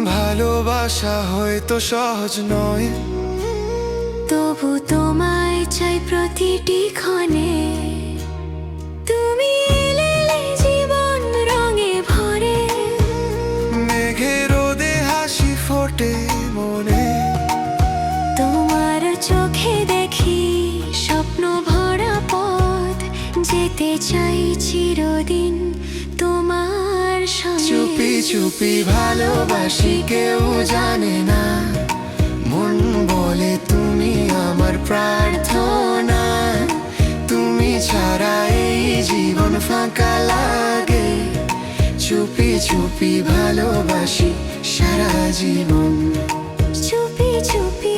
ভালোবাসা হয়তো সহজ নয়। তবু তোমায় চাই প্রতিটি ক্ষণে। তুমি এলে জীবন রঙে ভরে। মেঘে রোদে হাসি ফোটে মনে। তোমার চোখে দেখি স্বপ্ন ভরা পথ। যেতে চাই চিরদিন তোমার চুপি চুপি ভালোবাসি, কেউ জানে না। মন বলে তুমি আমার প্রার্থনা। তুমি ছাড়া এই জীবন ফাঁকা লাগে। চুপি চুপি ভালোবাসি সারা জীবন। চুপি চুপি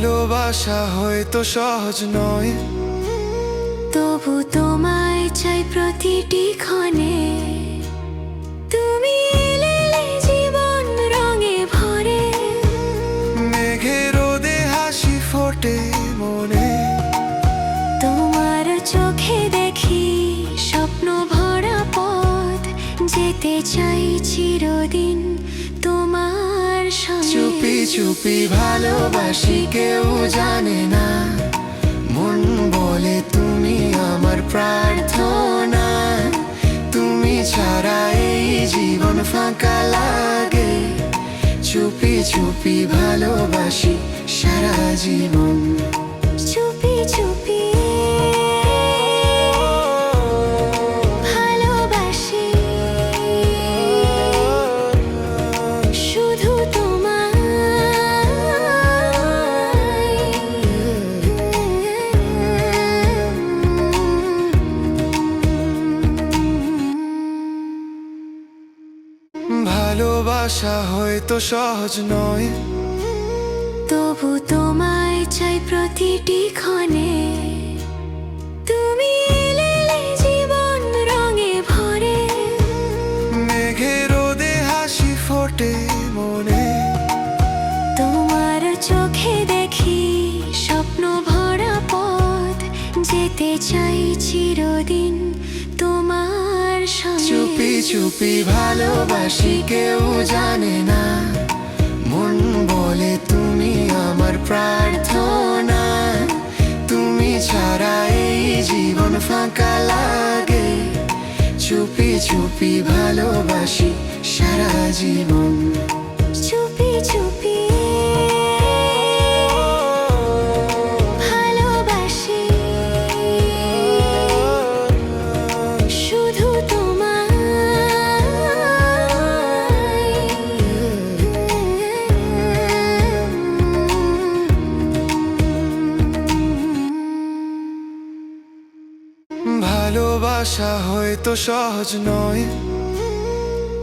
ভালোবাসা হয়তো সহজ নয়। তবু তোমায় চাই প্রতিটি ক্ষণে। তুমি জীবন রঙে ভরে। মেঘে রোদে হাসি ফোটে মনে। তোমার চোখে দেখি স্বপ্ন ভরা পথ। যেতে চাই চিরদিন তোমার চুপি চুপি ভালোবাসি, কেউ জানে না। মন বলে তুমি আমার প্রার্থনা। তুমি ছাড়া এই জীবন ফাঁকা লাগে। চুপি চুপি ভালোবাসি সারা জীবন। চুপি চুপি ভালোবাসা হয়তো সহজ নয়। তবু তোমায় চাই প্রতিটি ক্ষণে। তুমি এলে জীবন রঙে ভরে। মেঘে রোদে হাসি ফোটে মনে। তোমার চোখে দেখি স্বপ্ন ভরা পথ। যেতে চাই চিরদিন তোমার চুপি চুপি ভালোবাসি, কেউ জানে না। মন বলে তুমি আমার প্রার্থনা। তুমি ছাড়া এই জীবন ফাঁকা লাগে। চুপি চুপি ভালোবাসি সারা জীবন। চুপি চুপি ভালোবাসা হয়তো সহজ নয়।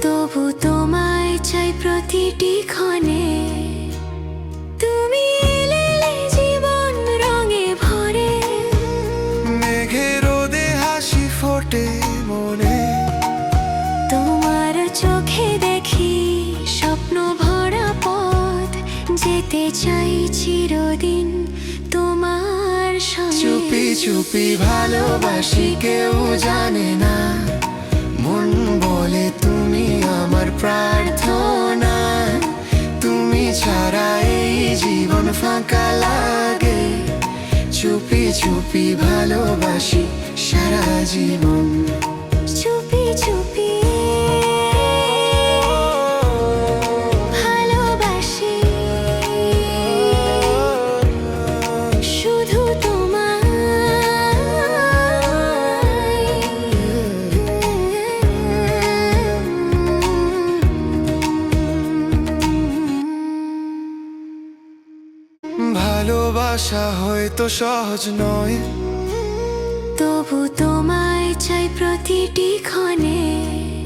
তবু তোমায় চাই প্রতিটি ক্ষণে। তুমি এলে জীবন রঙে ভরে। মেঘে রোদে হাসি ফোটে মনে। তোমার চোখে দেখি স্বপ্ন ভরা পথ। যেতে চাই চিরদিন চুপি ভালোবাসি, কেউ জানে না। মন বলে তুমি আমার প্রার্থনা। তুমি ছাড়া এই জীবন ফাঁকা লাগে। চুপি চুপি ভালোবাসি সারা জীবন। ভালোবাসা হয়তো সহজ নয়। তবু তোমায় চাই প্রতিটি ক্ষণে।